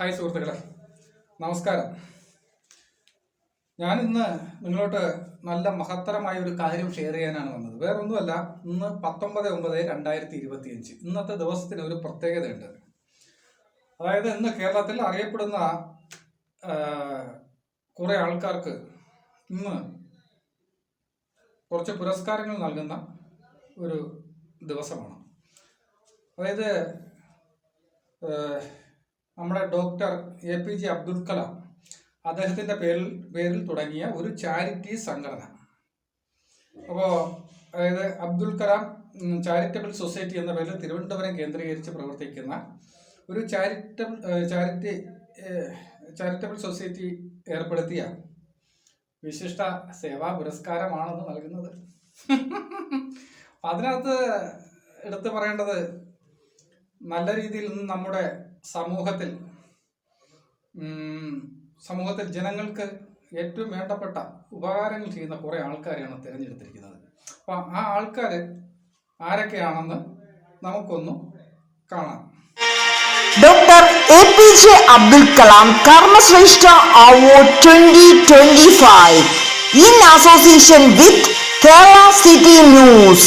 Hi സുഹൃത്തുക്കളെ. നമസ്കാരം. ഞാൻ ഇന്ന് നിങ്ങളോട്ട് നല്ല മഹത്തരമായ ഒരു കാര്യം ഷെയർ ചെയ്യാനാണ് വന്നത്. വേറൊന്നുമല്ല ഇന്ന് പത്തൊമ്പത് ഒമ്പത് രണ്ടായിരത്തി ഇരുപത്തിയഞ്ച് ഇന്നത്തെ ദിവസത്തിന് ഒരു പ്രത്യേകതയുണ്ട്. അതായത് ഇന്ന് കേരളത്തിൽ അറിയപ്പെടുന്ന കുറെ ആൾക്കാർക്ക് ഇന്ന് കുറച്ച് പുരസ്കാരങ്ങൾ നൽകുന്ന ഒരു ദിവസമാണ്. അതായത് നമ്മുടെ doctor A P J Abdul Kalam അദ്ദേഹത്തിന്റെ പേരിൽ പേരിൽ തുടങ്ങിയ ഒരു ചാരിറ്റി സംഘടന. അപ്പോൾ അതായത് അബ്ദുൽ കലാം ചാരിറ്റബിൾ സൊസൈറ്റി എന്ന പേരിൽ തിരുവനന്തപുരം കേന്ദ്രീകരിച്ച് പ്രവർത്തിക്കുന്ന ഒരു ചാരിറ്റബിൾ ചാരിറ്റി ചാരിറ്റബിൾ സൊസൈറ്റി ഏർപ്പെടുത്തിയ വിശിഷ്ട സേവാ പുരസ്കാരമാണെന്ന് നൽകുന്നത്. അതിനകത്ത് എടുത്തു പറയേണ്ടത് നല്ല രീതിയിൽ നമ്മുടെ സമൂഹത്തിൽ സമൂഹത്തിൽ ജനങ്ങൾക്ക് ഏറ്റവും വേണ്ടപ്പെട്ട ഉപകാരങ്ങൾ ചെയ്യുന്ന കുറേ ആൾക്കാരെയാണ് തിരഞ്ഞെടുത്തിരിക്കുന്നത്. അപ്പം ആ ആൾക്കാർ ആരൊക്കെയാണെന്ന് നമുക്കൊന്ന് കാണാം. Doctor A P J Abdul Kalam Karmashreshta award twenty twenty 2025 in association with Kerala city News.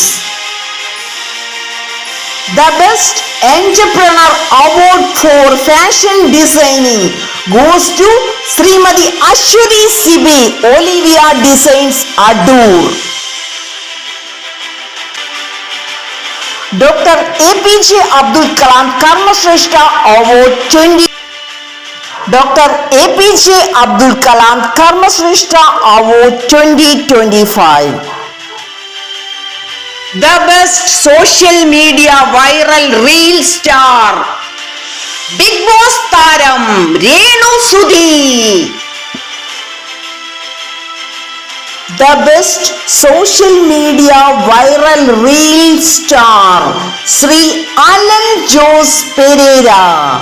The Best Entrepreneur Award for Fashion Designing goes to Srimati Ashwari Sibi Olivia Designs Adur. Dr. APJ Abdul Kalam Karmashrestha Award 20 Dr. APJ Abdul Kalam Award 2025 the best social media viral real star. Big boss taram renu sudhi. The best social media viral real star sri alan jose pereira.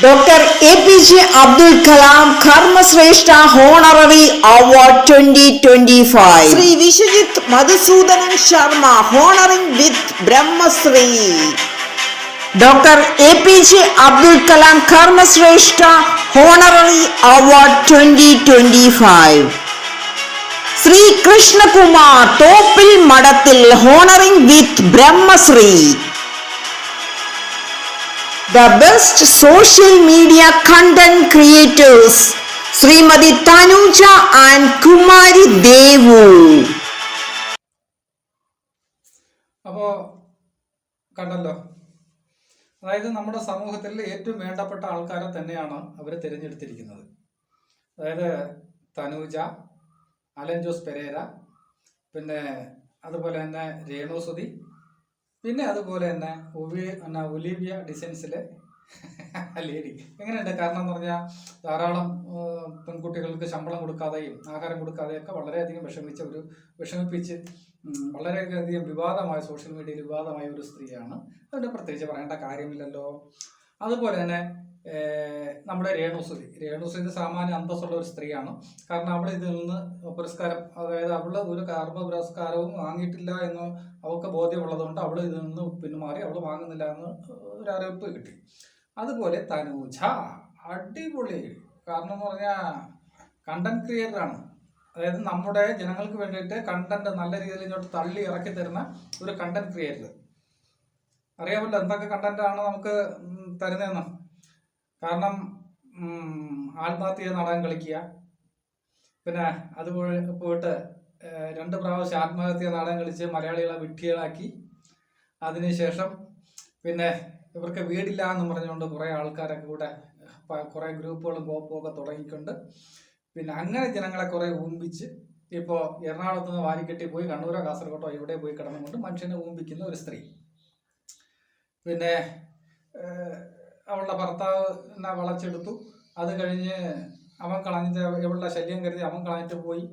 Viral reel star Sri Alan Jose Pereira. Dr. APJ Abdul Kalam Karmasreshta Honorary Award 2025. Sri Vishajit Madhusudanan Sharma honoring with Brahmasri. Dr. APJ Abdul Kalam Karmasreshta Honorary Award 2025. Sri Krishna Kumar Topil Madatil honoring with Brahmasri. The best social media content creators Shrimati Tanuja and Kumari Devu. അപ്പോ കണ്ടല്ലോ അതായത് നമ്മുടെ സമൂഹത്തിൽ ഏറ്റവും വേണ്ടപ്പെട്ട ആൾക്കാരെ തന്നെയാണ് അവർ തിരഞ്ഞെടുത്തിരിക്കുന്നത് അതായത് തനൂജ അലൻ ജോസ് പെരേര പിന്നെ അതുപോലെ തന്നെ രേണുസുതി പിന്നെ അതുപോലെ തന്നെ ഒവി എന്നാ ഒലീവിയ ഡിസൈൻസിലെ ലേഡി എങ്ങനെയുണ്ട്? കാരണം എന്ന് പറഞ്ഞാൽ ധാരാളം പെൺകുട്ടികൾക്ക് ശമ്പളം കൊടുക്കാതെയും ആഹാരം കൊടുക്കാതെയും ഒക്കെ വളരെയധികം വിഷമിച്ച ഒരു വിഷമിപ്പിച്ച് വളരെയധികം വിവാദമായ സോഷ്യൽ മീഡിയയിൽ വിവാദമായ ഒരു സ്ത്രീയാണ്. അതിന് പ്രത്യേകിച്ച് പറയേണ്ട കാര്യമില്ലല്ലോ. അതുപോലെ തന്നെ നമ്മുടെ രേണുസുതി രേണുസുതി സാമാന്യ അന്തസ്സുള്ള ഒരു സ്ത്രീയാണ്. കാരണം അവൾ ഇതിൽ നിന്ന് പുരസ്കാരം അതായത് അവൾ ഒരു കാർമ്മ പുരസ്കാരവും വാങ്ങിയിട്ടില്ല എന്ന് അവൾക്ക് ബോധ്യമുള്ളതുകൊണ്ട് അവൾ ഇതിൽ നിന്ന് പിന്മാറി അവൾ വാങ്ങുന്നില്ല എന്ന് ഒരു അറിയിപ്പ് കിട്ടി. അതുപോലെ തനൂജ. അടിപൊളി. കാരണം എന്ന് പറഞ്ഞാൽ കണ്ടന്റ് ക്രിയേറ്ററാണ് അതായത് നമ്മുടെ ജനങ്ങൾക്ക് വേണ്ടിയിട്ട് കണ്ടന്റ് നല്ല രീതിയിൽ ഇങ്ങോട്ട് തള്ളി ഇറക്കി തരുന്ന ഒരു കണ്ടന്റ് ക്രിയേറ്റർ അറിയാമല്ലോ എന്തൊക്കെ കണ്ടന്റ് ആണ് നമുക്ക് തരുന്നതെന്ന്. കാരണം ആത്മഹത്യ നാടകം കളിക്കുക. പിന്നെ അതുപോലെ പോയി- പോയിട്ട് രണ്ട് പ്രാവശ്യം ആത്മഹത്യ നാടകം കളിച്ച് മലയാളികളെ വിഡ്ഢികളാക്കി. അതിനുശേഷം പിന്നെ ഇവർക്ക് വീടില്ല എന്ന് പറഞ്ഞുകൊണ്ട് കുറേ ആൾക്കാരൊക്കെ കൂടെ കുറേ ഗ്രൂപ്പുകളും കോപ്പും ഒക്കെ തുടങ്ങിക്കൊണ്ട് പിന്നെ അങ്ങനെ ജനങ്ങളെ കുറേ ഊമ്പിച്ച് ഇപ്പോൾ എറണാകുളത്ത് നിന്ന് വാരിക്കെട്ടി പോയി കണ്ണൂരോ കാസർഗോട്ടോ ഇവിടെ പോയി കിടന്നുകൊണ്ട് മനുഷ്യനെ ഊമ്പിക്കുന്ന ഒരു സ്ത്രീ. പിന്നെ അവളുടെ ഭർത്താവ് എന്നാ വളച്ചെടുത്തു. അത് കഴിഞ്ഞ് അവൻ കളഞ്ഞിട്ട് ഇവളുടെ ശല്യം കരുതി അവൻ കളഞ്ഞിട്ട് പോയി.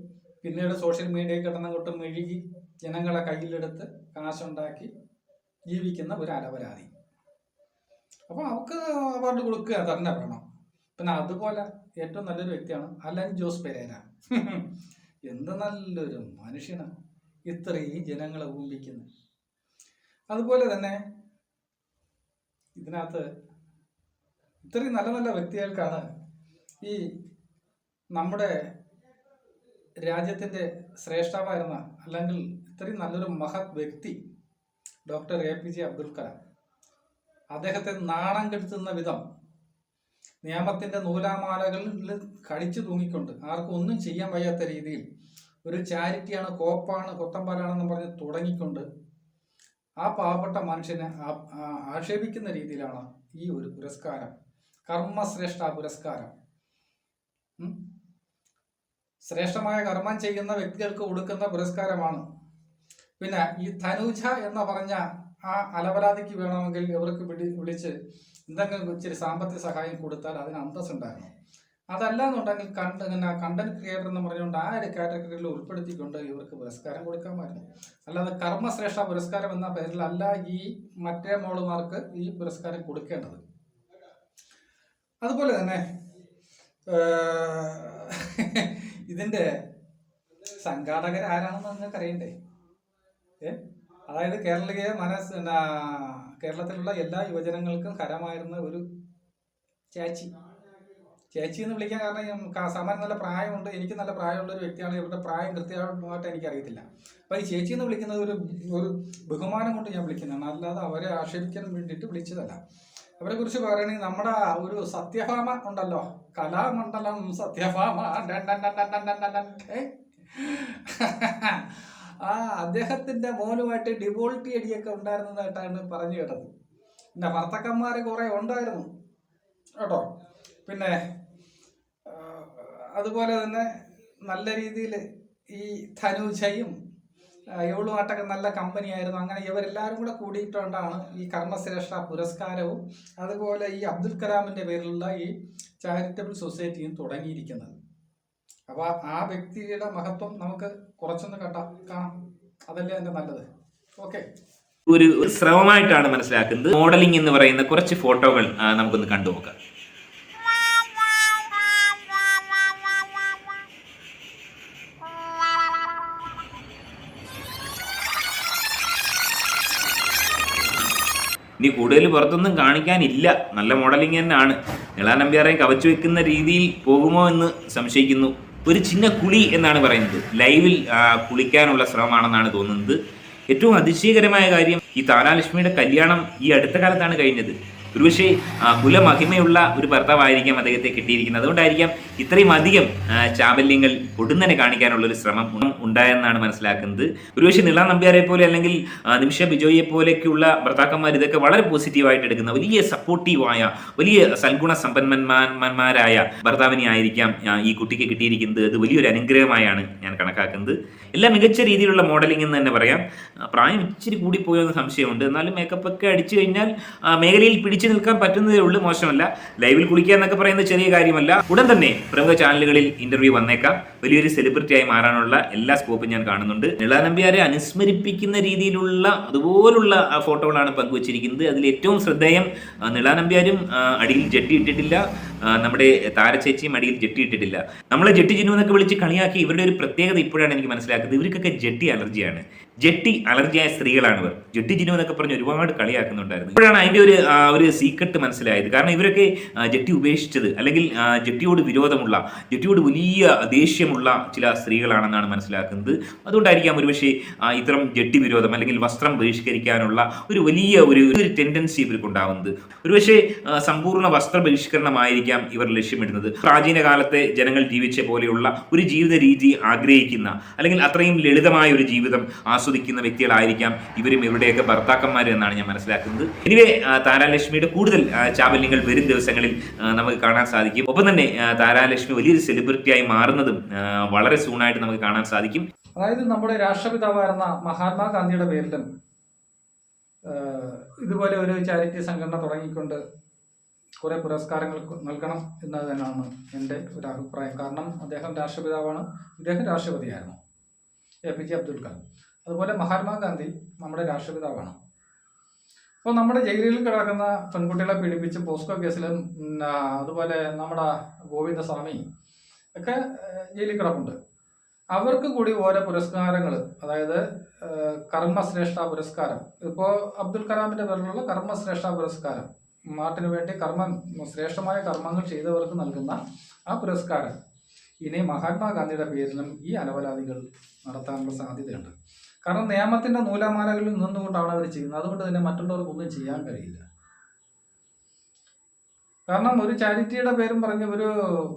പിന്നീട് സോഷ്യൽ മീഡിയയിൽ കിടന്നങ്ങോട്ട് മെഴുകി ജനങ്ങളെ കയ്യിലെടുത്ത് കാശുണ്ടാക്കി ജീവിക്കുന്ന ഒരു അരപരാധി അപ്പോൾ അവർക്ക് അവാർഡ് കൊടുക്കുക തന്നെ വേണം. പിന്നെ അതുപോലെ ഏറ്റവും നല്ലൊരു വ്യക്തിയാണ് അലൻ ജോസ് പെരേര. എന്ത് നല്ലൊരു മനുഷ്യനാണ് ഇത്രയും ജനങ്ങളെ ഊമ്പിക്കുന്നത് അതുപോലെ തന്നെ ഇതിനകത്ത് ഇത്രയും നല്ല നല്ല വ്യക്തികൾക്കാണ് ഈ നമ്മുടെ രാജ്യത്തിന്റെ ശ്രേഷ്ഠമായിരുന്ന അല്ലെങ്കിൽ ഇത്രയും നല്ലൊരു മഹത് വ്യക്തി doctor A P J Abdul Kalam. അദ്ദേഹത്തെ നാണം കെടുത്തുന്ന വിധം നിയമത്തിന്റെ നൂലാമാലകളിൽ കടിച്ചു തൂങ്ങിക്കൊണ്ട് ആർക്കും ഒന്നും ചെയ്യാൻ വയ്യാത്ത രീതിയിൽ ഒരു ചാരിറ്റിയാണ് കോപ്പാണ് കൊത്തമ്പാലാണെന്ന് പറഞ്ഞ് തുടങ്ങിക്കൊണ്ട് ആ പാവപ്പെട്ട മനുഷ്യനെ ആക്ഷേപിക്കുന്ന രീതിയിലാണ് ഈ ഒരു പുരസ്കാരം കർമ്മശ്രേഷ്ഠ പുരസ്കാരം. ശ്രേഷ്ഠമായ കർമ്മം ചെയ്യുന്ന വ്യക്തികൾക്ക് കൊടുക്കുന്ന പുരസ്കാരമാണ്. പിന്നെ ഈ ധനുജ എന്ന് പറഞ്ഞ ആ അലപരാധിക്ക് വേണമെങ്കിൽ ഇവർക്ക് വിളി വിളിച്ച് എന്തെങ്കിലും ഇച്ചിരി സാമ്പത്തിക സഹായം കൊടുത്താൽ അതിന് അന്തസ് ഉണ്ടായിരുന്നു അതല്ല എന്നുണ്ടെങ്കിൽ കണ്ട് ഇങ്ങനെ കണ്ടന്റ് ക്രിയേറ്റർ എന്ന് പറഞ്ഞുകൊണ്ട് ആ ഒരു കാറ്റഗറിയിൽ ഉൾപ്പെടുത്തിക്കൊണ്ട് ഇവർക്ക് പുരസ്കാരം കൊടുക്കാമായിരുന്നു. അല്ലാതെ കർമ്മശ്രേഷ്ഠ പുരസ്കാരം എന്ന പേരിലല്ല ഈ മറ്റേ മോളുമാർക്ക് ഈ പുരസ്കാരം കൊടുക്കേണ്ടത്. അതുപോലെ തന്നെ ഇതിന്റെ സംഘാടകർ ആരാണെന്ന് നിങ്ങൾക്ക് അറിയണ്ടേ ഏ? അതായത് കേരളീയ മനസ് കേരളത്തിലുള്ള എല്ലാ യുവജനങ്ങൾക്കും കരമായിരുന്ന ഒരു ചേച്ചി. ചേച്ചി എന്ന് വിളിക്കാൻ കാരണം സാമാന്യം നല്ല പ്രായമുണ്ട് എനിക്ക് നല്ല പ്രായമുള്ള ഒരു വ്യക്തിയാണ് ഇവരുടെ പ്രായം കൃത്യമായിട്ട് എനിക്കറിയത്തില്ല. അപ്പോൾ ഈ ചേച്ചി എന്ന് വിളിക്കുന്നത് ഒരു ഒരു ബഹുമാനം കൊണ്ട് ഞാൻ വിളിക്കുന്നതാണ്. അല്ലാതെ അവരെ ആക്ഷേപിക്കാൻ വേണ്ടിയിട്ട് വിളിച്ചതല്ല. അവരെ കുറിച്ച് പറയുകയാണെങ്കിൽ നമ്മുടെ ഒരു സത്യഭാമ ഉണ്ടല്ലോ. കലാമണ്ഡലം സത്യഭാമ. ആ അദ്ദേഹത്തിന്റെ മോനുമായിട്ട് ഡിവോൾട്ടി അടിയൊക്കെ ഉണ്ടായിരുന്നതായിട്ടാണ് പറഞ്ഞു കേട്ടത്. പിന്നെ ഭർത്തക്കന്മാർ കുറെ ഉണ്ടായിരുന്നു. കേട്ടോ? പിന്നെ അതുപോലെ തന്നെ നല്ല രീതിയിൽ ഈ ധനുജയും ആ, ഇവളുമായിട്ടൊക്കെ നല്ല കമ്പനിയായിരുന്നു. അങ്ങനെ ഇവരെല്ലാവരും കൂടെ കൂടിയിട്ടുകൊണ്ടാണ് ഈ കർമ്മശ്രേഷ്ഠ പുരസ്കാരവും അതുപോലെ ഈ അബ്ദുൽ കലാമിന്റെ പേരിലുള്ള ഈ ചാരിറ്റബിൾ സൊസൈറ്റിയും തുടങ്ങിയിരിക്കുന്നത്. അപ്പോൾ ആ വ്യക്തിയുടെ മഹത്വം നമുക്ക് കുറച്ചൊന്ന് കണ്ട കാണാം. അതല്ലേ എന്റെ നല്ലത്? ഓക്കെ ഒരു ശ്രമമായിട്ടാണ് മനസ്സിലാക്കുന്നത്. മോഡലിംഗ് എന്ന് പറയുന്ന കുറച്ച് ഫോട്ടോകൾ നമുക്കൊന്ന് കണ്ടു ഇനി കൂടുതൽ പുറത്തൊന്നും കാണിക്കാനില്ല. നല്ല മോഡലിംഗ് തന്നെയാണ്. നിളാൻ നമ്പ്യാറെ കവച്ചു വെക്കുന്ന രീതിയിൽ പോകുമോ എന്ന് സംശയിക്കുന്നു. ഒരു ചിന്ന കുളി എന്നാണ് പറയുന്നത്. ലൈവിൽ കുളിക്കാനുള്ള ശ്രമമാണെന്നാണ് തോന്നുന്നത്. ഏറ്റവും അതിശയകരമായ കാര്യം ഈ താരാലക്ഷ്മിയുടെ കല്യാണം ഈ അടുത്ത കാലത്താണ് കഴിഞ്ഞത്. ഒരുപക്ഷെ കുലമഹിമയുള്ള ഒരു ഭർത്താവായിരിക്കാം അദ്ദേഹത്തെ കിട്ടിയിരിക്കുന്നത്. അതുകൊണ്ടായിരിക്കാം ഇത്രയും അധികം ചാബല്യങ്ങൾ ഒടുന്നനെ കാണിക്കാനുള്ള ഒരു ശ്രമം ഉണ്ടായെന്നാണ് മനസ്സിലാക്കുന്നത്. ഒരുപക്ഷെ നിള നമ്പ്യാരെ പോലെ അല്ലെങ്കിൽ നിമിഷ ബിജോയെ പോലെയൊക്കെയുള്ള ഭർത്താക്കന്മാർ ഇതൊക്കെ വളരെ പോസിറ്റീവായിട്ട് എടുക്കുന്ന വലിയ സപ്പോർട്ടീവായ വലിയ സൽഗുണ സമ്പന്നന്മാന്മാരായ ഭർത്താവിനെ ആയിരിക്കാം ഈ കുട്ടിക്ക് കിട്ടിയിരിക്കുന്നത്. അത് വലിയൊരു അനുഗ്രഹമായാണ് ഞാൻ കണക്കാക്കുന്നത്. എല്ലാം മികച്ച രീതിയിലുള്ള മോഡലിംഗ് എന്ന് തന്നെ പറയാം. പ്രായം ഇച്ചിരി കൂടിപ്പോയെന്ന് സംശയമുണ്ട്. എന്നാലും മേക്കപ്പ് ഒക്കെ അടിച്ചു കഴിഞ്ഞാൽ മേഖലയിൽ നിൽക്കാൻ പറ്റുന്നതേ ഉള്ളൂ. മോശമല്ല. ലൈവിൽ കുളിക്കുക എന്നൊക്കെ പറയുന്നത് ചെറിയ കാര്യമല്ല. ഉടൻ തന്നെ പ്രമുഖ ചാനലുകളിൽ ഇന്റർവ്യൂ വന്നേക്കാം. വലിയൊരു സെലിബ്രിറ്റി ആയി മാറാനുള്ള എല്ലാ സ്കോപ്പും ഞാൻ കാണുന്നുണ്ട്. നിളാനമ്പ്യാരെ അനുസ്മരിപ്പിക്കുന്ന രീതിയിലുള്ള അതുപോലുള്ള ഫോട്ടോകളാണ് പങ്കുവച്ചിരിക്കുന്നത്. അതിൽ ഏറ്റവും ശ്രദ്ധേയം നിളാനമ്പ്യാരും അടിയിൽ ജെട്ടി ഇട്ടിട്ടില്ല. നമ്മുടെ താരച്ചേച്ചിയും അടിയിൽ ജെട്ടി ഇട്ടിട്ടില്ല. നമ്മളെ ജെട്ടി ജിനു എന്നൊക്കെ വിളിച്ച് കളിയാക്കി ഇവരുടെ ഒരു പ്രത്യേകത ഇപ്പോഴാണ് എനിക്ക് മനസ്സിലാക്കുന്നത്. ഇവർക്കൊക്കെ ജെട്ടി അലർജിയാണ്. ജെട്ടി അലർജിയായ സ്ത്രീകളാണ് ഇവർ. ജെട്ടി ജിനു എന്നൊക്കെ പറഞ്ഞ് ഒരുപാട് കളിയാക്കുന്നുണ്ടായിരുന്നു. ഇപ്പോഴാണ് അതിന്റെ ഒരു ഒരു സീക്രട്ട് മനസ്സിലായത്. കാരണം ഇവരൊക്കെ ജെട്ടി ഉപേക്ഷിച്ചത് അല്ലെങ്കിൽ ജെട്ടിയോട് വിരോധമുള്ള ജെട്ടിയോട് വലിയ ദേഷ്യമുള്ള ചില സ്ത്രീകളാണെന്നാണ് മനസ്സിലാക്കുന്നത്. അതുകൊണ്ടായിരിക്കാം ഒരുപക്ഷെ ഇത്തരം ജെട്ടി വിരോധം അല്ലെങ്കിൽ വസ്ത്രം ബഹിഷ്കരിക്കാനുള്ള ഒരു വലിയ ഒരു ഒരു ടെൻഡൻസി ഇവർക്കുണ്ടാവുന്നത് ഒരുപക്ഷെ സമ്പൂർണ വസ്ത്ര ബഹിഷ്കരണമായിരിക്കാം ഇവർ ലക്ഷ്യമിടുന്നത്. പ്രാചീന കാലത്തെ ജനങ്ങൾ ജീവിച്ച പോലെയുള്ള ഒരു ജീവിത രീതി ആഗ്രഹിക്കുന്ന അല്ലെങ്കിൽ അത്രയും ലളിതമായ ഒരു ജീവിതം ആസ്വദിക്കുന്ന വ്യക്തികളായിരിക്കാം ഇവരും ഇവരുടെയൊക്കെ ഭർത്താക്കന്മാർ എന്നാണ് ഞാൻ മനസ്സിലാക്കുന്നത്. എനിവേ താരാലക്ഷ്മിയുടെ കൂടുതൽ ചാബല്യങ്ങൾ വരും ദിവസങ്ങളിൽ നമുക്ക് കാണാൻ സാധിക്കും. ഒപ്പം തന്നെ താരാലക്ഷ്മി വലിയൊരു സെലിബ്രിറ്റിയായി മാറുന്നതും വളരെ സൂണായിട്ട് നമുക്ക് കാണാൻ സാധിക്കും. അതായത് നമ്മുടെ രാഷ്ട്രപിതാവായിരുന്ന മഹാത്മാഗാന്ധിയുടെ പേരിലും ഇതുപോലെ ഒരു ചാരിറ്റി സംഘടന തുടങ്ങിക്കൊണ്ട് കുറെ പുരസ്കാരങ്ങൾ നൽകണം എന്നത് തന്നെയാണ് എന്റെ ഒരു അഭിപ്രായം. കാരണം അദ്ദേഹം രാഷ്ട്രപിതാവാണ്. ഇദ്ദേഹം രാഷ്ട്രപതിയായിരുന്നു. A. P. J. Abdul Kalam. അതുപോലെ മഹാത്മാഗാന്ധി നമ്മുടെ രാഷ്ട്രപിതാവാണ്. അപ്പോൾ നമ്മുടെ ജയിലിൽ കിടക്കുന്ന പെൺകുട്ടികളെ പീഡിപ്പിച്ച് പോസ്കോ കേസിലും അതുപോലെ നമ്മുടെ ഗോവിന്ദസ്വാമി ഒക്കെ ജയിലിൽ കിടപ്പുണ്ട്. അവർക്ക് കൂടി ഓരോ പുരസ്കാരങ്ങൾ അതായത് കർമ്മശ്രേഷ്ഠ പുരസ്കാരം. ഇപ്പോൾ അബ്ദുൽ കലാമിന്റെ പേരിലുള്ള കർമ്മശ്രേഷ്ഠ പുരസ്കാരം നാട്ടിന് വേണ്ടി കർമ്മം ശ്രേഷ്ഠമായ കർമ്മങ്ങൾ ചെയ്തവർക്ക് നൽകുന്ന ആ പുരസ്കാരം. ഇനി മഹാത്മാഗാന്ധിയുടെ പേരിലും ഈ അനവലാദികൾ നടത്താനുള്ള സാധ്യതയുണ്ട്. കാരണം നിയമത്തിന്റെ നൂലാമാലകളിൽ നിന്നുകൊണ്ടാണ് അവർ ചെയ്യുന്നത്. അതുകൊണ്ട് തന്നെ മറ്റുള്ളവർക്ക് ഒന്നും ചെയ്യാൻ കഴിയില്ല. കാരണം ഒരു ചാരിറ്റിയുടെ പേരും പറഞ്ഞ് ഒരു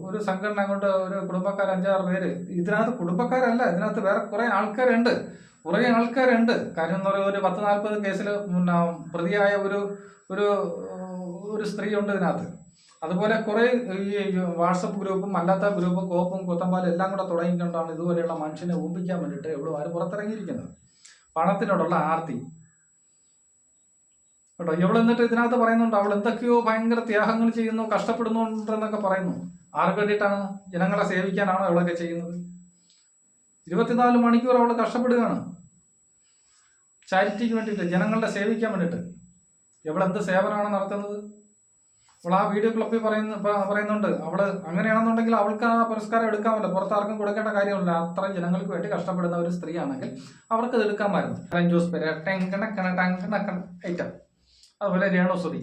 ഒരു സംഘടന കൊണ്ട് ഒരു കുടുംബക്കാർ അഞ്ചാറ് പേര് ഇതിനകത്ത് കുടുംബക്കാരല്ല ഇതിനകത്ത് വേറെ കുറെ ആൾക്കാരുണ്ട്. കുറെ ആൾക്കാരുണ്ട്. കാര്യം എന്ന് പറയുക ഒരു പത്ത് നാൽപ്പത് കേസിൽ പ്രതിയായ ഒരു ഒരു ഒരു സ്ത്രീ ഉണ്ട് ഇതിനകത്ത്. അതുപോലെ കുറെ ഈ വാട്സപ്പ് ഗ്രൂപ്പും അല്ലാത്ത ഗ്രൂപ്പും കോപ്പും കൊത്തമ്പാലും എല്ലാം കൂടെ തുടങ്ങിക്കൊണ്ടാണ് ഇതുപോലെയുള്ള മനുഷ്യനെ ഊമ്പിക്കാൻ വേണ്ടിയിട്ട് എവിടെ ആര് പുറത്തിറങ്ങിയിരിക്കുന്നത്. പണത്തിനോടുള്ള ആർത്തി. കേട്ടോ ഇവൾ എന്നിട്ട് ഇതിനകത്ത് പറയുന്നുണ്ട് അവൾ എന്തൊക്കെയോ ഭയങ്കര ത്യാഗങ്ങൾ ചെയ്യുന്നു കഷ്ടപ്പെടുന്നുണ്ടെന്നൊക്കെ പറയുന്നു. ആർക്ക് വേണ്ടിയിട്ടാണ് ജനങ്ങളെ സേവിക്കാനാണോ അവളൊക്കെ ചെയ്യുന്നത്? ഇരുപത്തിനാല് മണിക്കൂർ അവൾ കഷ്ടപ്പെടുകയാണ്. ചാരിറ്റിക്ക് വേണ്ടിയിട്ട് ജനങ്ങളുടെ സേവിക്കാൻ വേണ്ടിയിട്ട്. എവിടെ എന്ത് സേവനമാണ് നടത്തുന്നത്? അവൾ ആ വീഡിയോ ക്ലിപ്പിൽ പറയുന്ന പറയുന്നുണ്ട്. അവൾ അങ്ങനെയാണെന്നുണ്ടെങ്കിൽ അവൾക്ക് ആ പുരസ്കാരം എടുക്കാമല്ലോ. പുറത്താർക്കും കൊടുക്കേണ്ട കാര്യമില്ല. അത്രയും ജനങ്ങൾക്ക് വേണ്ടി കഷ്ടപ്പെടുന്ന ഒരു സ്ത്രീ ആണെങ്കിൽ അവർക്ക് ഇത് എടുക്കാമായിരുന്നു. പെര ഐറ്റം അതുപോലെ രേണുസുതി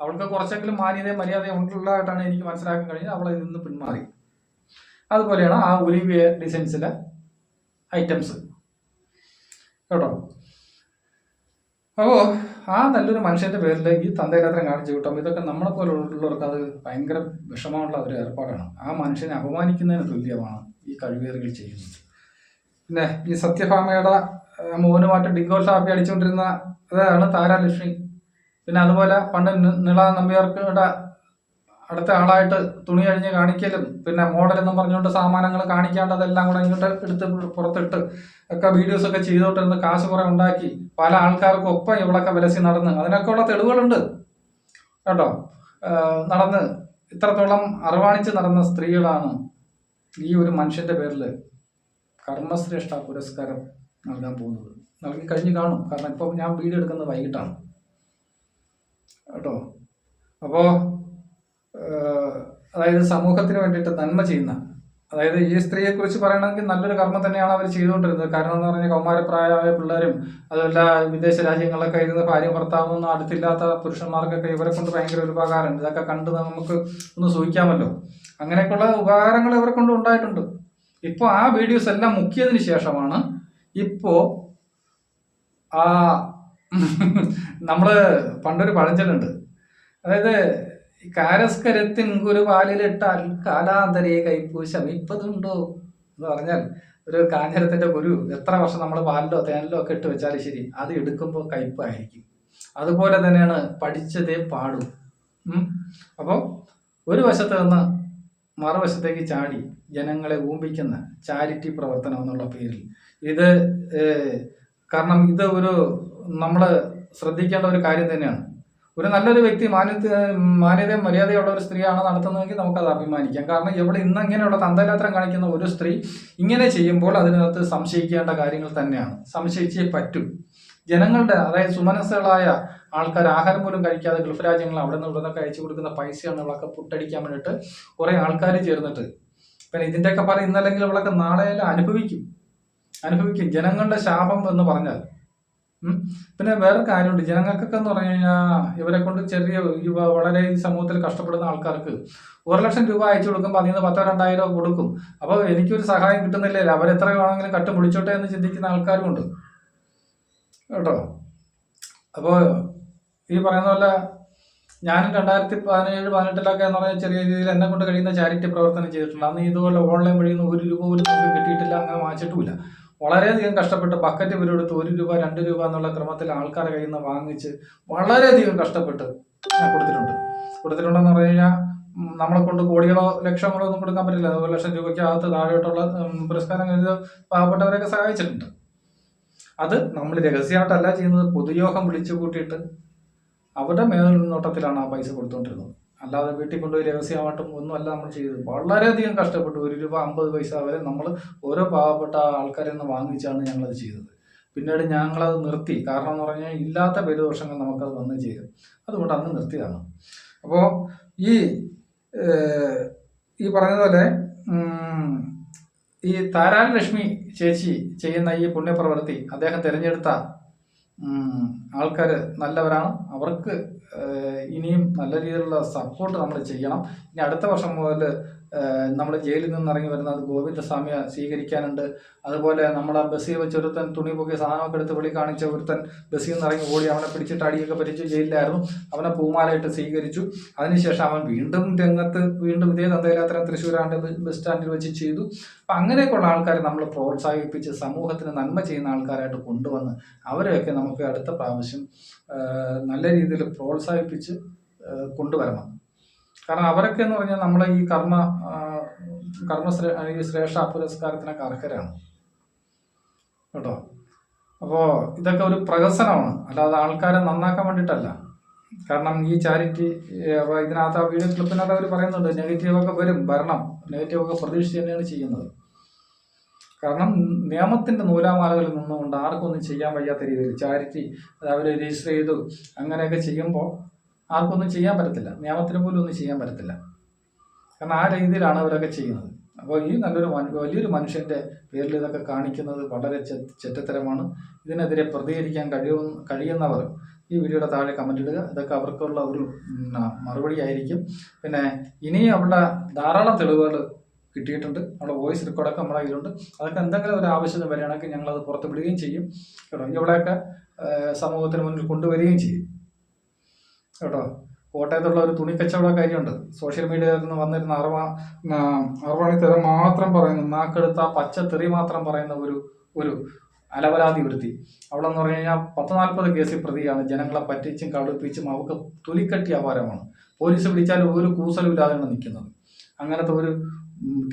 അവൾക്ക് കുറച്ചെങ്കിലും മാന്യതയും മര്യാദയും ഉള്ളതായിട്ടാണ് എനിക്ക് മനസ്സിലാക്കാൻ കഴിഞ്ഞത്. അവൾ ഇതിൽ നിന്ന് പിന്മാറി. അതുപോലെയാണ് ആ ഒലിവിയ ഡിസൈൻസിലെ ഐറ്റംസ് കേട്ടോ? അപ്പോൾ ആ നല്ലൊരു മനുഷ്യന്റെ പേരിൽ ഈ തന്തയിലാത്രം കാണിച്ചു കിട്ടും ഇതൊക്കെ നമ്മളെ പോലുള്ളവർക്ക് അത് ഭയങ്കര വിഷമമുള്ള ഒരു ഏർപ്പാടാണ്. ആ മനുഷ്യനെ അപമാനിക്കുന്നതിന് തുല്യമാണ് ഈ കഴിവേറുകൾ ചെയ്യുന്നത്. പിന്നെ ഈ സത്യഭാമയുടെ മോനുമായിട്ട് ഡിഗോൾ ഷാപ്പി അടിച്ചുകൊണ്ടിരുന്ന അതാണ് താരാലക്ഷ്മി. പിന്നെ അതുപോലെ പണ്ട് നിള നമ്പ്യാർക്കുടെ അടുത്ത ആളായിട്ട് തുണി കഴിഞ്ഞ് കാണിക്കലും പിന്നെ മോഡൽ എന്നും പറഞ്ഞുകൊണ്ട് സാമാനങ്ങൾ കാണിക്കാണ്ട് അതെല്ലാം കൂടെ ഇങ്ങോട്ട് എടുത്ത് പുറത്തിട്ട് ഒക്കെ വീഡിയോസ് ഒക്കെ ചെയ്തോട്ടിരുന്ന് കാശ് കുറെ ഉണ്ടാക്കി. പല ആൾക്കാർക്കും ഒപ്പം ഇവളൊക്കെ വിലസി നടന്ന്. അതിനൊക്കെ ഉള്ള തെളിവുകളുണ്ട്. കേട്ടോ? നടന്ന് ഇത്രത്തോളം അറിവാണിച്ച് നടന്ന സ്ത്രീകളാണ് ഈ ഒരു മനുഷ്യന്റെ പേരിൽ കർമ്മശ്രേഷ്ഠ പുരസ്കാരം നൽകാൻ പോകുന്നത്. നൽകി കഴിഞ്ഞ് കാണും. കാരണം ഇപ്പം ഞാൻ വീഡിയോ എടുക്കുന്നത് വൈകിട്ടാണ്. കേട്ടോ? അപ്പോൾ അതായത് സമൂഹത്തിന് വേണ്ടിയിട്ട് നന്മ ചെയ്യുന്ന അതായത് ഈ സ്ത്രീയെ കുറിച്ച് പറയണമെങ്കിൽ നല്ലൊരു കർമ്മം തന്നെയാണ് അവർ ചെയ്തുകൊണ്ടിരുന്നത്. കാരണം എന്ന് പറഞ്ഞാൽ കൗമാരപ്രായമായ പിള്ളേരും അതുമല്ല വിദേശ രാജ്യങ്ങളിലൊക്കെ ഇരുന്ന് ഭാര്യ ഭർത്താവൊന്നും അടുത്തില്ലാത്ത പുരുഷന്മാർക്കൊക്കെ ഇവരെ കൊണ്ട് ഭയങ്കര ഒരു ഉപകാരമുണ്ട് ഇതൊക്കെ കണ്ട് നമുക്ക് ഒന്ന് സൂചിക്കാമല്ലോ അങ്ങനെയൊക്കെയുള്ള ഉപകാരങ്ങൾ ഇവരെ കൊണ്ട് ഉണ്ടായിട്ടുണ്ട്. ഇപ്പോൾ ആ വീഡിയോസ് എല്ലാം മുക്കിയതിന് ശേഷമാണ് ഇപ്പോൾ ആ നമ്മൾ പണ്ടൊരു പഴഞ്ചലുണ്ട് അതായത് കാരസ്കരത്തിൻ കുരുപാലിലിട്ടാൽ കാലാന്തരയെ കൈപ്പൂ ശമിപ്പതുണ്ടോ എന്ന് പറഞ്ഞാൽ ഒരു കാഞ്ഞരത്തിന്റെ ഗുരു എത്ര വർഷം നമ്മൾ പാലിലോ തേനിലോ ഒക്കെ ഇട്ട് വെച്ചാലും ശരി അത് എടുക്കുമ്പോൾ കയ്പായിരിക്കും. അതുപോലെ തന്നെയാണ് പഠിച്ചതേ പാടും. അപ്പോൾ ഒരു വശത്ത് നിന്ന് മറുവശത്തേക്ക് ചാടി ജനങ്ങളെ ഊമ്പിക്കുന്ന ചാരിറ്റി പ്രവർത്തനം എന്നുള്ള പേരിൽ. ഇത് കാരണം ഇത് ഒരു നമ്മൾ ശ്രദ്ധിക്കേണ്ട ഒരു കാര്യം തന്നെയാണ്. ഒരു നല്ലൊരു വ്യക്തി മാന്യത മാന്യതയും മര്യാദയുള്ള ഒരു സ്ത്രീയാണ് നടത്തുന്നതെങ്കിൽ നമുക്കത് അഭിമാനിക്കാം. കാരണം ഇവിടെ ഇന്ന് ഇങ്ങനെയുള്ള തന്തലാത്രം കാണിക്കുന്ന ഒരു സ്ത്രീ ഇങ്ങനെ ചെയ്യുമ്പോൾ അതിനകത്ത് സംശയിക്കേണ്ട കാര്യങ്ങൾ തന്നെയാണ്. സംശയിച്ചേ പറ്റൂ. ജനങ്ങളുടെ അതായത് സുമനസ്സുകളായ ആൾക്കാർ ആഹാരം പോലും കഴിക്കാതെ ഗൾഫ് രാജ്യങ്ങൾ അവിടെ നിന്ന് ഇവിടെ നിന്നൊക്കെ അയച്ചു കൊടുക്കുന്ന പൈസയാണ് ഇവളൊക്കെ പുട്ടടിക്കാൻ വേണ്ടിയിട്ട് കുറേ ആൾക്കാർ ചേർന്നിട്ട്. പിന്നെ ഇതിന്റെയൊക്കെ ഫലം ഇന്നല്ലെങ്കിൽ ഇവളൊക്കെ നാളെയെല്ലാം അനുഭവിക്കും. അനുഭവിക്കും. ജനങ്ങളുടെ ശാപം എന്ന് പറഞ്ഞാൽ. പിന്നെ വേറെ കാര്യമുണ്ട്. ജനങ്ങൾക്കൊക്കെ എന്ന് പറഞ്ഞു കഴിഞ്ഞാൽ ഇവരെ കൊണ്ട് ചെറിയ യുവ വളരെ ഈ സമൂഹത്തിൽ കഷ്ടപ്പെടുന്ന ആൾക്കാർക്ക് ഒരു ലക്ഷം രൂപ അയച്ചു കൊടുക്കുമ്പോൾ അതിൽ നിന്ന് പത്തോ രണ്ടായിരോ കൊടുക്കും. അപ്പോൾ എനിക്കൊരു സഹായം കിട്ടുന്നില്ലല്ലോ. അവരെത്ര വേണമെങ്കിലും കട്ട് പൊളിച്ചോട്ടെ എന്ന് ചിന്തിക്കുന്ന ആൾക്കാരുമുണ്ട് കേട്ടോ? അപ്പോൾ ഈ പറയുന്ന പോലെ ഞാനും രണ്ടായിരത്തി പതിനേഴ് പതിനെട്ടിലൊക്കെ എന്ന് പറഞ്ഞാൽ ചെറിയ രീതിയിൽ എന്നെ കൊണ്ട് കഴിയുന്ന ചാരിറ്റി പ്രവർത്തനം ചെയ്തിട്ടുണ്ട്. അന്ന് ഇതുപോലെ ഓൺലൈൻ വഴി ഒന്നും ഒരു രൂപ പോലും കിട്ടിയിട്ടില്ല അങ്ങനെ വാങ്ങിച്ചിട്ടുമില്ല. വളരെയധികം കഷ്ടപ്പെട്ട് ബക്കറ്റ് ഇവരെടുത്ത് ഒരു രൂപ രണ്ട് രൂപ എന്നുള്ള ക്രമത്തിൽ ആൾക്കാരെ കയ്യിൽ നിന്ന് വാങ്ങിച്ച് വളരെയധികം കഷ്ടപ്പെട്ട് ഞാൻ കൊടുത്തിട്ടുണ്ട്. കൊടുത്തിട്ടുണ്ടെന്ന് പറഞ്ഞു കഴിഞ്ഞാൽ നമ്മളെ കൊണ്ട് കോടികളോ ലക്ഷങ്ങളോ ഒന്നും കൊടുക്കാൻ പറ്റില്ല. ഒരു ലക്ഷം രൂപയ്ക്ക് അകത്ത് താഴോട്ടുള്ള പുരസ്കാരം പാവപ്പെട്ടവരെയൊക്കെ സഹായിച്ചിട്ടുണ്ട്. അത് നമ്മൾ രഹസ്യമായിട്ടല്ല ചെയ്യുന്നത്. പൊതുയോഗം വിളിച്ചു കൂട്ടിയിട്ട് അവരുടെ മേൽനോട്ടത്തിലാണ് ആ പൈസ കൊടുത്തുകൊണ്ടിരുന്നത് അല്ലാതെ വീട്ടിൽ കൊണ്ടുപോയി രഹസ്യമായിട്ടും ഒന്നുമല്ല നമ്മൾ ചെയ്തത്. വളരെയധികം കഷ്ടപ്പെട്ടു. ഒരു രൂപ അമ്പത് പൈസ വരെ നമ്മൾ ഓരോ പാവപ്പെട്ട ആൾക്കാരിൽ നിന്ന് വാങ്ങിച്ചാണ് ഞങ്ങളത് ചെയ്തത്. പിന്നീട് ഞങ്ങളത് നിർത്തി. കാരണം എന്ന് പറഞ്ഞാൽ ഇല്ലാത്ത പെരുദോഷങ്ങൾ നമുക്കത് വന്ന് ചെയ്തു. അതുകൊണ്ട് അന്ന് നിർത്തിയതാണ്. അപ്പോൾ ഈ ഈ പറഞ്ഞതുപോലെ ഈ താരാൻ ലക്ഷ്മി ചേച്ചി ചെയ്യുന്ന ഈ പുണ്യപ്രവൃത്തി അദ്ദേഹം തിരഞ്ഞെടുത്ത ആൾക്കാർ നല്ലവരാണ്. അവർക്ക് ഇനിയും നല്ല രീതിയിലുള്ള സപ്പോർട്ട് നമ്മൾ ചെയ്യണം. ഇനി അടുത്ത വർഷം മുതൽ നമ്മൾ ജയിലിൽ നിന്ന് ഇറങ്ങി വരുന്ന വരുന്നത് ഗോവിന്ദസ്വാമിയെ സ്വീകരിക്കാനുണ്ട്. അതുപോലെ നമ്മളെ ബസ്സിൽ വെച്ച് ഒരുത്തൻ തുണി പൊക്കിയ സാധനമൊക്കെ എടുത്ത് വിളി കാണിച്ച ഒരുത്തൻ ബസ്സിൽ നിന്ന് ഇറങ്ങി ഓടി അവനെ പിടിച്ചിട്ട് അടിയൊക്കെ പറ്റിച്ച് ജയിലിലായിരുന്നു. അവനെ പൂമാലയിട്ട് സ്വീകരിച്ചു. അതിനുശേഷം അവൻ വീണ്ടും രംഗത്ത് വീണ്ടും ഇതേ തന്തയിലാത്ര തൃശ്ശൂരാണ്ട് ബസ് സ്റ്റാൻഡിൽ വെച്ച് ചെയ്തു. അപ്പം അങ്ങനെയൊക്കെയുള്ള ആൾക്കാരെ നമ്മൾ പ്രോത്സാഹിപ്പിച്ച് സമൂഹത്തിന് നന്മ ചെയ്യുന്ന ആൾക്കാരായിട്ട് കൊണ്ടുവന്ന് അവരെയൊക്കെ നമുക്ക് അടുത്ത പ്രാവശ്യം നല്ല രീതിയിൽ പ്രോത്സാഹിപ്പിച്ച് കൊണ്ടുവരണം. കാരണം അവരൊക്കെ എന്ന് പറഞ്ഞാൽ നമ്മളെ ഈ കർമ്മ കർമ്മ ഈ ശ്രേഷ്ഠ പുരസ്കാരത്തിനൊക്കെ അർഹരാണ്. കേട്ടോ? അപ്പോൾ ഇതൊക്കെ ഒരു പ്രഹസനമാണ്. അല്ലാതെ ആൾക്കാരെ നന്നാക്കാൻ വേണ്ടിയിട്ടല്ല. കാരണം ഈ ചാരിറ്റി ഇതിനകത്ത് ആ വീഡിയോ ക്ലിപ്പിനകത്ത് അവർ പറയുന്നുണ്ട് നെഗറ്റീവൊക്കെ വരും ഭരണം നെഗറ്റീവൊക്കെ പ്രതീക്ഷിച്ച് തന്നെയാണ് ചെയ്യുന്നത്. കാരണം നിയമത്തിന്റെ നൂലാമാലകളിൽ നിന്നുകൊണ്ട് ആർക്കൊന്നും ചെയ്യാൻ വയ്യാത്ത രീതിയിൽ ചാരിറ്റി അത് അവർ രജിസ്റ്റർ ചെയ്തു അങ്ങനെയൊക്കെ ചെയ്യുമ്പോൾ ആർക്കൊന്നും ചെയ്യാൻ പറ്റത്തില്ല. നിയമത്തിന് പോലും ഒന്നും ചെയ്യാൻ പറ്റത്തില്ല. കാരണം ആ രീതിയിലാണ് അവരൊക്കെ ചെയ്യുന്നത്. അപ്പോൾ ഈ നല്ലൊരു വലിയൊരു മനുഷ്യന്റെ പേരിൽ ഇതൊക്കെ കാണിക്കുന്നത് വളരെ ചെറ്റത്തരമാണ്. ഇതിനെതിരെ പ്രതികരിക്കാൻ കഴിയും കഴിയുന്നവർ ഈ വീഡിയോയുടെ താഴെ കമന്റ് ഇടുക. ഇതൊക്കെ അവർക്കുള്ള ഒരു മറുപടി ആയിരിക്കും. പിന്നെ ഇനിയും അവിടെ ധാരാളം തെളിവുകൾ കിട്ടിയിട്ടുണ്ട്. നമ്മുടെ വോയിസ് റെക്കോർഡൊക്കെ നമ്മുടെ കയ്യിലുണ്ട്. അതൊക്കെ എന്തെങ്കിലും ഒരു ആവശ്യത്തിന് വരികയാണെങ്കിൽ ഞങ്ങളത് പുറത്ത് വിടുകയും ചെയ്യും. കേട്ടോ? ഇവിടെയൊക്കെ സമൂഹത്തിന് മുന്നിൽ കൊണ്ടുവരികയും ചെയ്യും. കേട്ടോ. കോട്ടയത്തുള്ള ഒരു തുണി കച്ചവടക്കാരിയുണ്ട് സോഷ്യൽ മീഡിയയിൽ നിന്ന് വന്നിരുന്ന അറവാ അറവാണി തരം മാത്രം പറയുന്ന നാക്കെടുത്ത പച്ച തെറി മാത്രം പറയുന്ന ഒരു ഒരു അലവലാതി വൃത്തി അവളെന്ന് പറഞ്ഞു കഴിഞ്ഞാൽ പത്ത് നാൽപ്പത് കേസിൽ പ്രതിയാണ്. ജനങ്ങളെ പറ്റിച്ചും കടുപ്പിച്ചും അവർക്ക് തുലിക്കട്ടി അപാരമാണ്. പോലീസ് പിടിച്ചാൽ ഒരു കൂസലും ഇല്ലാതെയാണ് നിൽക്കുന്നത്. അങ്ങനത്തെ ഒരു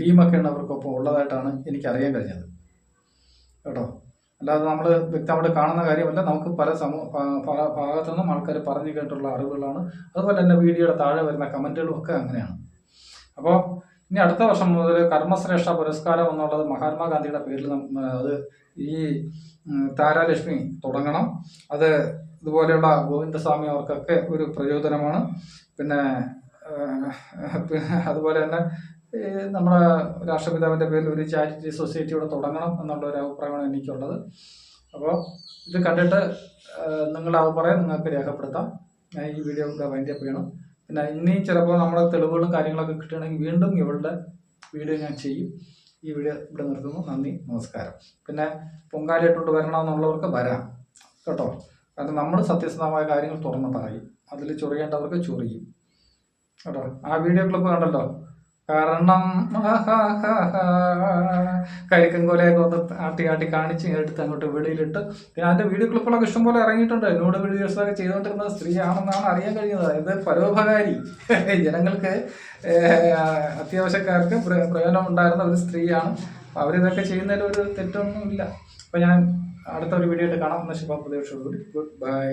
ടീമൊക്കെയാണ് അവർക്കൊപ്പം ഉള്ളതായിട്ടാണ് എനിക്കറിയാൻ കഴിഞ്ഞത്. കേട്ടോ. അല്ലാതെ നമ്മൾ വ്യക്തമായിട്ട് കാണുന്ന കാര്യമല്ല. നമുക്ക് പല സമൂഹ ഭാഗത്തു നിന്നും ആൾക്കാർ പറഞ്ഞു കേട്ടുള്ള അറിവുകളാണ്. അതുപോലെ തന്നെ വീഡിയോയുടെ താഴെ വരുന്ന കമന്റുകളും ഒക്കെ അങ്ങനെയാണ്. അപ്പോൾ ഇനി അടുത്ത വർഷം മുതൽ കർമ്മശ്രേഷ്ഠ പുരസ്കാരം എന്നുള്ളത് മഹാത്മാഗാന്ധിയുടെ പേരിൽ അത് ഈ താരാലക്ഷ്മി തുടങ്ങണം. അത് ഇതുപോലെയുള്ള ഗോവിന്ദസ്വാമി അവർക്കൊക്കെ ഒരു പ്രചോദനമാണ്. പിന്നെ അതുപോലെ തന്നെ നമ്മുടെ രാഷ്ട്രപിതാവിന്റെ പേരിൽ ഒരു ചാരിറ്റി സൊസൈറ്റി ഇവിടെ തുടങ്ങണം എന്നുള്ള ഒരു അഭിപ്രായമാണ് എനിക്കുള്ളത്. അപ്പോൾ ഇത് കണ്ടിട്ട് നിങ്ങളുടെ അഭിപ്രായം നിങ്ങൾക്ക് രേഖപ്പെടുത്താം. ഞാൻ ഈ വീഡിയോ ഇവിടെ വൈൻഡപ്പ് ചെയ്യണം. പിന്നെ ഇനിയും ചിലപ്പോൾ നമ്മുടെ തെളിവുകളും കാര്യങ്ങളൊക്കെ കിട്ടുകയാണെങ്കിൽ വീണ്ടും ഇവളുടെ വീഡിയോ ഞാൻ ചെയ്യും. ഈ വീഡിയോ ഇവിടെ നിർത്തുന്നു. നന്ദി നമസ്കാരം. പിന്നെ പൊങ്കാലയിട്ടുണ്ട് വരണമെന്നുള്ളവർക്ക് വരാം. കേട്ടോ? കാരണം നമ്മൾ സത്യസന്ധമായ കാര്യങ്ങൾ തുറന്ന് പറയും അതിൽ ചൊറിയേണ്ടവർക്ക് ചൊറിയും. കേട്ടോ? ആ വീഡിയോ ക്ലിപ്പ് കണ്ടല്ലോ? കാരണം കരിക്കൻകോലയൊക്കെ ഒന്ന് ആട്ടി ആട്ടി കാണിച്ച് എടുത്ത് അങ്ങോട്ട് വെളിയിലിട്ട്. പിന്നെ അതിന്റെ വീഡിയോ ക്ലിപ്പുകളൊക്കെ ഇഷ്ടംപോലെ ഇറങ്ങിയിട്ടുണ്ട്. എന്നോട് വീഡിയോസൊക്കെ ചെയ്തുകൊണ്ടിരുന്ന സ്ത്രീയാണെന്നാണ് അറിയാൻ കഴിഞ്ഞത്. അതായത് പരോപകാരി. ജനങ്ങൾക്ക് അത്യാവശ്യക്കാർക്ക് പ്ര- പ്രയോജനം ഉണ്ടായിരുന്ന ഒരു സ്ത്രീയാണ്. അവരിതൊക്കെ ചെയ്യുന്നതിൽ ഒരു തെറ്റൊന്നുമില്ല. അപ്പോൾ ഞാൻ അടുത്ത ഒരു വീഡിയോ ആയിട്ട് കാണാം. എന്ന ശുഭ. പ്രതീക്ഷയോടുകൂടി ഗുഡ് ബൈ